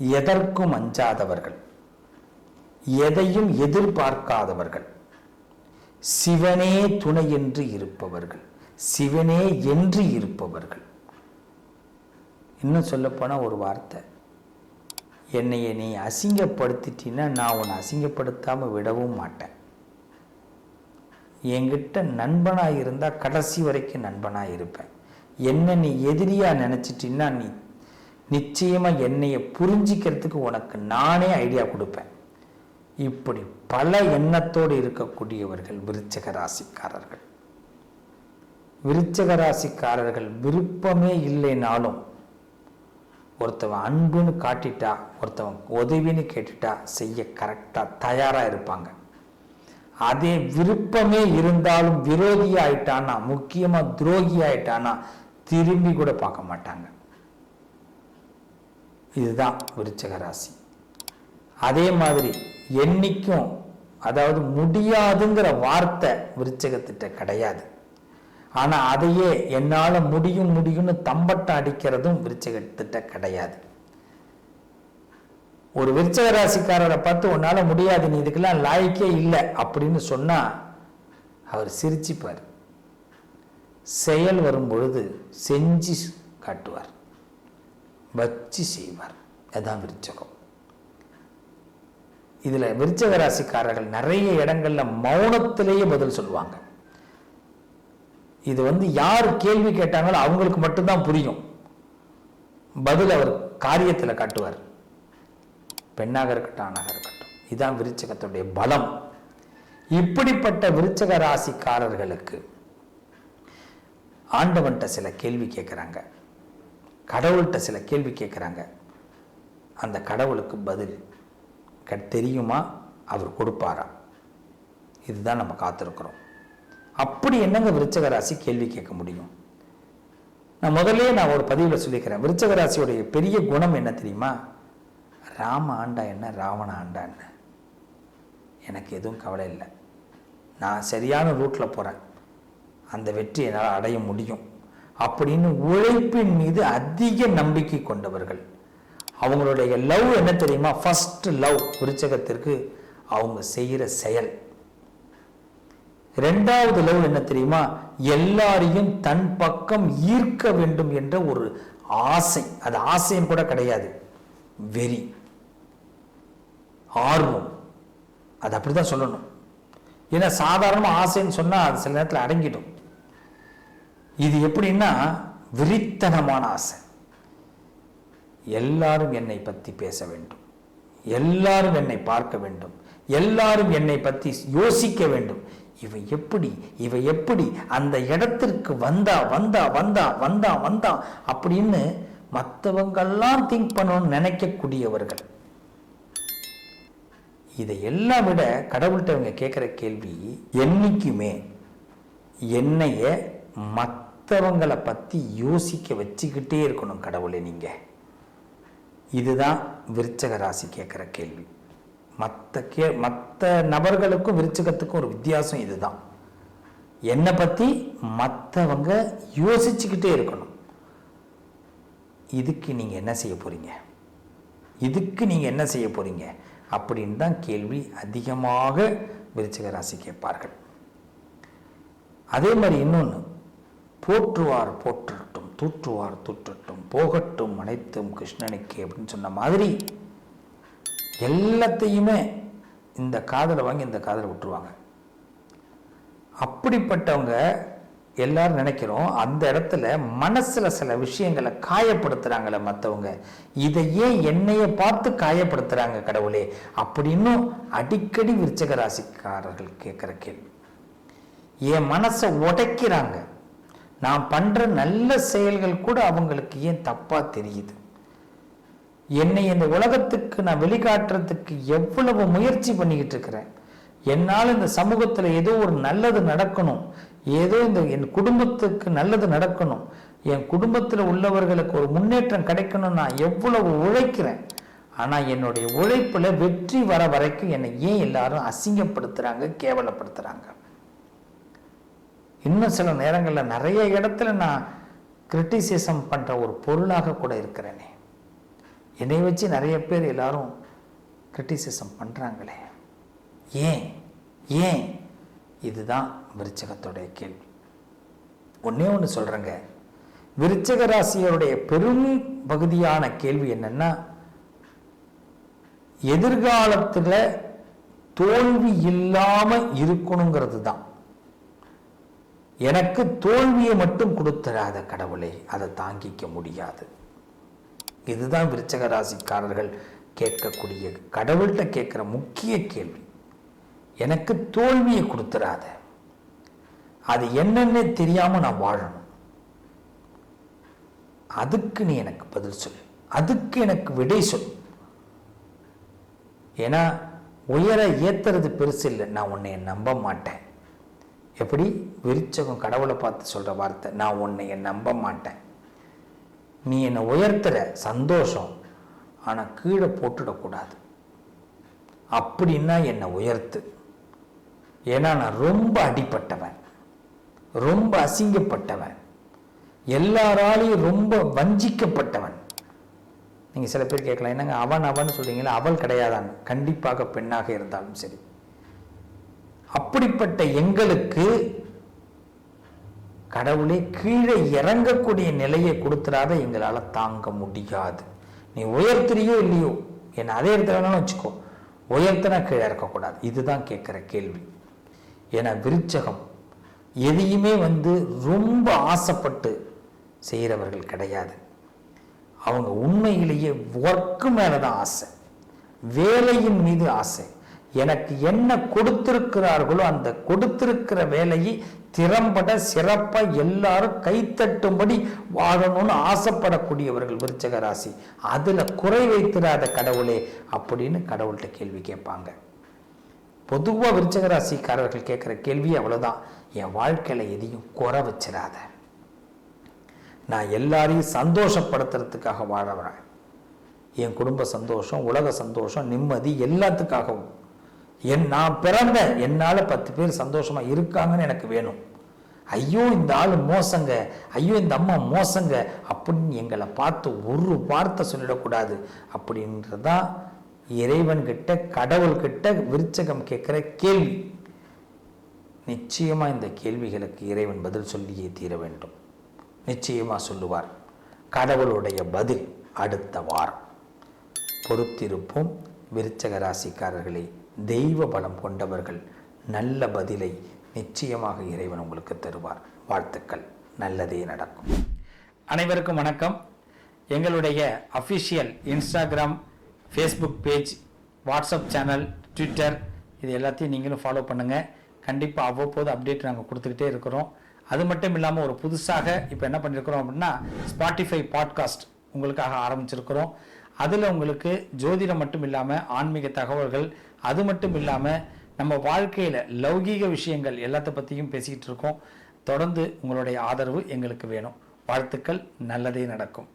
எதற்கும் அஞ்சாதவர்கள். எதையும் எதிர்பார்க்காதவர்கள். சிவனே துணை என்று இருப்பவர்கள். சிவனே என்று இருப்பவர்கள். இன்னும் சொல்லப்போனால் ஒரு வார்த்தை. என்னைய நீ அசிங்கப்படுத்திட்டீன்னா நான் உன்னை அசிங்கப்படுத்தாமல் விடவும் மாட்டேன். என்கிட்ட நண்பனாக இருந்தால் கடைசி வரைக்கும் நண்பனாக இருப்பேன் என்ன நீ எதிரியாக நினச்சிட்டின்னா நீ நிச்சயமாக என்னையை புரிஞ்சிக்கிறதுக்கு உனக்கு நானே ஐடியா கொடுப்பேன். இப்படி பல எண்ணத்தோடு இருக்கக்கூடியவர்கள் விருச்சக ராசிக்காரர்கள். விருச்சக ராசிக்காரர்கள் விருப்பமே இல்லைனாலும் ஒருத்தவன் அன்புன்னு காட்டிட்டா ஒருத்தவன் உதவின்னு கேட்டுட்டா செய்ய கரெக்டாக தயாராக இருப்பாங்க. அதே விருப்பமே இருந்தாலும் விரோதி ஆயிட்டானா முக்கியமாக துரோகி ஆயிட்டானா திரும்பி கூட பார்க்க மாட்டாங்க. இதுதான் விருச்சக ராசி அதே மாதிரி என்னைக்கும் அதாவது முடியாதுங்கிற வார்த்தை விருச்சகத்திட்ட கிடையாது. ஆனால் அதையே என்னால் முடியும் முடியும்னு தம்பட்டம் அடிக்கிறதும் விருச்சகத்திட்ட கிடையாது. ஒரு விருச்சக ராசிக்காரரை பார்த்து உன்னால் முடியாது நீ இதுக்கெல்லாம் லாய்க்கே இல்லை அப்படின்னு சொன்னால் அவர் சிரிச்சுப்பார். செயல் வரும் பொழுது செஞ்சு காட்டுவார். வச்சு செய்வார். அதுதான் விருச்சகம். இதுல விருச்சக ராசிக்காரர்கள் நிறைய இடங்கள்ல மௌனத்திலேயே பதில் சொல்லுவாங்க. இது வந்து யார் கேள்வி கேட்டாங்களோ அவங்களுக்கு மட்டும்தான் புரியும். பதில் அவர் காரியத்தில் காட்டுவார். பெண்ணாக இருக்கட்டும் ஆணாக இருக்கட்டும். இதுதான் விருச்சகத்துடைய பலம். இப்படிப்பட்ட விருச்சக ராசிக்காரர்களுக்கு ஆண்டவன்கிட்ட சில கேள்வி கேட்குறாங்க கடவுள்கிட்ட சில கேள்வி கேட்குறாங்க அந்த கடவுளுக்கு பதில் க- தெரியுமா? அவர் கொடுப்பாரா? இதுதான் நம்ம காத்திருக்கிறோம். அப்படி என்னங்க விருச்சக ராசி கேள்வி கேட்க முடியும்? நான் முதல்ல நான் ஒரு பதிவில் சொல்லிக்கிறேன். விருச்சக ராசியுடைய பெரிய குணம் என்ன தெரியுமா? ராம ஆண்டா என்ன ராவண ஆண்டா என்ன? எனக்கு எதுவும் கவலை இல்லை. நான் சரியான ரூட்டில் போகிறேன் அந்த வெற்றி என்னால் அடைய முடியும். அப்படின்னு உழைப்பின் மீது அதிக நம்பிக்கை கொண்டவர்கள். அவங்களுடைய லவ் என்ன தெரியுமா? ஃபர்ஸ்ட் லவ் விருச்சகத்திற்கு அவங்க செய்கிற செயல். ரெண்டாவது லவ் என்ன தெரியுமா? எல்லாரையும் தன் பக்கம் ஈர்க்க வேண்டும் என்ற ஒரு ஆசை. அது ஆசையும் கூட கிடையாது. வெறி. ஆர்வம். அது அப்படிதான் சொல்லணும். ஏன்னா சாதாரண ஆசைன்னு சொன்னால் அது சில நேரத்தில் அடங்கிடும். இது எப்படின்னா விரித்தனமான ஆசை. எல்லாரும் என்னை பற்றி பேச வேண்டும். எல்லாரும் என்னை பார்க்க வேண்டும். எல்லாரும் என்னை பற்றி யோசிக்க வேண்டும். இவை எப்படி இவை எப்படி அந்த இடத்திற்கு வந்தா வந்தா வந்தா வந்தா வந்தா அப்படின்னு மற்றவங்கெல்லாம் திங்க் பண்ணணும்னு நினைக்கக்கூடியவர்கள். இதை எல்லாம் விட கடவுள்கிட்ட இவங்க கேட்குற கேள்வி என்னைக்குமே என்னைய மற்றவங்களை பற்றி யோசிக்க வச்சுக்கிட்டே இருக்கணும் கடவுளை நீங்கள் இதுதான் விருச்சக ராசி கேட்குற கேள்வி. மற்ற கே மற்ற நபர்களுக்கும் விருச்சகத்துக்கும் ஒரு வித்தியாசம் இதுதான். என்னை பற்றி மற்றவங்க யோசிச்சுக்கிட்டே இருக்கணும். இதுக்கு நீங்கள் என்ன செய்ய போகிறீங்க இதுக்கு நீங்கள் என்ன செய்ய போகிறீங்க அப்படின்னு தான் கேள்வி அதிகமாக விருச்சக ராசி கேட்பார்கள். அதே மாதிரி இன்னொன்று போற்றுவார் போற்றட்டும் தூற்றுவார் தூற்றட்டும் போகட்டும் அனைத்தும் கிருஷ்ணனுக்கு அப்படின்னு சொன்ன மாதிரி எல்லாத்தையுமே இந்த காதலை வாங்கி இந்த காதலை விட்டுருவாங்க. அப்படிப்பட்டவங்க எல்லாரும் நினைக்கிறோம் அந்த இடத்துல மனசில் சில விஷயங்களை காயப்படுத்துகிறாங்கள மற்றவங்க இதை ஏன் என்னைய பார்த்து காயப்படுத்துகிறாங்க கடவுளே அப்படின்னு அடிக்கடி விருச்சக ராசிக்காரர்கள் கேட்குற கேள்வி. என் மனசை உடைக்கிறாங்க. நான் பண்ற நல்ல செயல்கள் கூட அவங்களுக்கு ஏன் தப்பா தெரியுது? என்னை இந்த உலகத்துக்கு நான் வெளிக்காட்டுறதுக்கு எவ்வளவு முயற்சி பண்ணிக்கிட்டு இருக்கிறேன்? என்னால் இந்த சமூகத்தில் ஏதோ ஒரு நல்லது நடக்கணும். ஏதோ இந்த என் குடும்பத்துக்கு நல்லது நடக்கணும். என் குடும்பத்தில் உள்ளவர்களுக்கு ஒரு முன்னேற்றம் கிடைக்கணும் நான் எவ்வளவு உழைக்கிறேன்? ஆனால் என்னுடைய உழைப்பில் வெற்றி வர வரைக்கும் என்னை ஏன் எல்லாரும் அசிங்கப்படுத்துகிறாங்க கேவலப்படுத்துகிறாங்க இன்னும் சில நேரங்களில் நிறைய இடத்துல நான் கிரிட்டிசிசம் பண்ணுற ஒரு பொருளாக கூட இருக்கிறேனே. என்னை வச்சு நிறைய பேர் எல்லாரும் கிரிட்டிசிசம் பண்ணுறாங்களே ஏன்? ஏன்? இதுதான் விருச்சகத்துடைய கேள்வி. ஒன்றே ஒன்று சொல்கிறேங்க விருச்சக ராசியருடைய பெரும் பகுதியான கேள்வி என்னென்னா எதிர்காலத்தில் தோல்வி இல்லாமல் இருக்கணுங்கிறது தான் எனக்கு தோல்வியை மட்டும் கொடுத்துடாத கடவுளே அதை தாங்கிக்க முடியாது. இதுதான் விருச்சக ராசிக்காரர்கள் கேட்கக்கூடிய கடவுள்கிட்ட கேட்குற முக்கிய கேள்வி. எனக்கு தோல்வியை கொடுத்துடாத அது என்னன்னே தெரியாம நான் வாழணும். அதுக்கு நீ எனக்கு பதில் சொல் அதுக்கு எனக்கு விடை சொல் ஏன்னா உயர ஏத்துறது பெருசு இல்லை நான் உன்னை நம்ப மாட்டேன். எப்படி? விருச்சகம் கடவுளை பார்த்து சொல்கிற வார்த்தை நான் உன்னை நம்ப மாட்டேன். நீ என்னை உயர்த்துற சந்தோஷம். ஆனால் கீழே போட்டுடக்கூடாது. அப்படின்னா என்னை உயர்த்து. ஏன்னா நான் ரொம்ப அடிப்பட்டவன். ரொம்ப அசிங்கப்பட்டவன். எல்லாராலையும் ரொம்ப வஞ்சிக்கப்பட்டவன். நீங்கள் சில பேர் கேட்கலாம் என்னங்க அவன் அவன் சொல்கிறீங்களா அவள் கிடையாதான். கண்டிப்பாக பெண்ணாக இருந்தாலும் சரி. அப்படிப்பட்ட எங்களுக்கு கடவுளே கீழே இறங்கக்கூடிய நிலையை கொடுத்துடாத எங்களால் தாங்க முடியாது. நீ உயர்த்துறியோ இல்லையோ என்னை அதே இடத்துல வேணாலும் வச்சுக்கோ. உயர்த்தினா கீழே இறக்கக்கூடாது. இதுதான் கேட்குற கேள்வி. ஏன்னா விருச்சகம் எதையுமே வந்து ரொம்ப ஆசைப்பட்டு செய்கிறவர்கள் கிடையாது. அவங்க உண்மையிலேயே ஒர்க்கு மேலே தான் ஆசை. வேலையின் மீது ஆசை. எனக்கு என்ன கொடுத்திருக்கிறார்களோ அந்த கொடுத்திருக்கிற வேலையை திறம்பட சிறப்பாக எல்லாரும் கைத்தட்டும்படி வாழணும்னு ஆசைப்படக்கூடியவர்கள் விருச்சக ராசி அதில் குறை வைத்திராத கடவுளே அப்படின்னு கடவுள்கிட்ட கேள்வி கேட்பாங்க. பொதுவாக விருச்சக ராசிக்காரர்கள் கேட்குற கேள்வி அவ்வளோதான் என் வாழ்க்கையில் எதையும் குறை வச்சிடாத நான் எல்லாரையும் சந்தோஷப்படுத்துறதுக்காக வாழறேன். என் குடும்ப சந்தோஷம் உலக சந்தோஷம் நிம்மதி எல்லாத்துக்காகவும். என் நான் பிறந்த என்னால் பத்து பேர் சந்தோஷமாக இருக்காங்கன்னு எனக்கு வேணும். ஐயோ இந்த ஆள் மோசங்க. ஐயோ இந்த அம்மா மோசங்க. அப்படின்னு எங்களை பார்த்து ஒரு வார்த்தை சொல்லிடக்கூடாது. அப்படின்றதான் இறைவன்கிட்ட கடவுள்கிட்ட விருச்சகம் கேட்குற கேள்வி. நிச்சயமாக இந்த கேள்விகளுக்கு இறைவன் பதில் சொல்லியே தீர வேண்டும். நிச்சயமாக சொல்லுவார். கடவுளுடைய பதில் அடுத்த வாரம். பொறுத்திருப்போம் விருச்சக ராசிக்காரர்களே. தெய்வ பலம் கொண்டவர்கள் நல்ல பதிலை நிச்சயமாக இறைவன் உங்களுக்கு தருவார். வாழ்த்துக்கள். நல்லதே நடக்கும். அனைவருக்கும் வணக்கம். எங்களுடைய official Instagram Facebook page WhatsApp channel Twitter இது எல்லாத்தையும் நீங்களும் ஃபாலோ பண்ணுங்கள் கண்டிப்பாக அவ்வப்போது அப்டேட் நாங்கள் கொடுத்துக்கிட்டே இருக்கிறோம். அது மட்டும் இல்லாமல் ஒரு புதுசாக இப்போ என்ன பண்ணியிருக்கிறோம் அப்படின்னா ஸ்பாட்டிஃபை பாட்காஸ்ட் உங்களுக்காக ஆரம்பிச்சிருக்கிறோம். அதில் உங்களுக்கு ஜோதிடம் மட்டும் இல்லாமல் ஆன்மீக தகவல்கள் அது மட்டும் இல்லாமல் நம்ம வாழ்க்கையில் லௌகீக விஷயங்கள் எல்லாத்த பற்றியும் பேசிக்கிட்டு இருக்கோம். தொடர்ந்து உங்களுடைய ஆதரவு எங்களுக்கு வேணும். வாழ்த்துக்கள். நல்லதே நடக்கும்.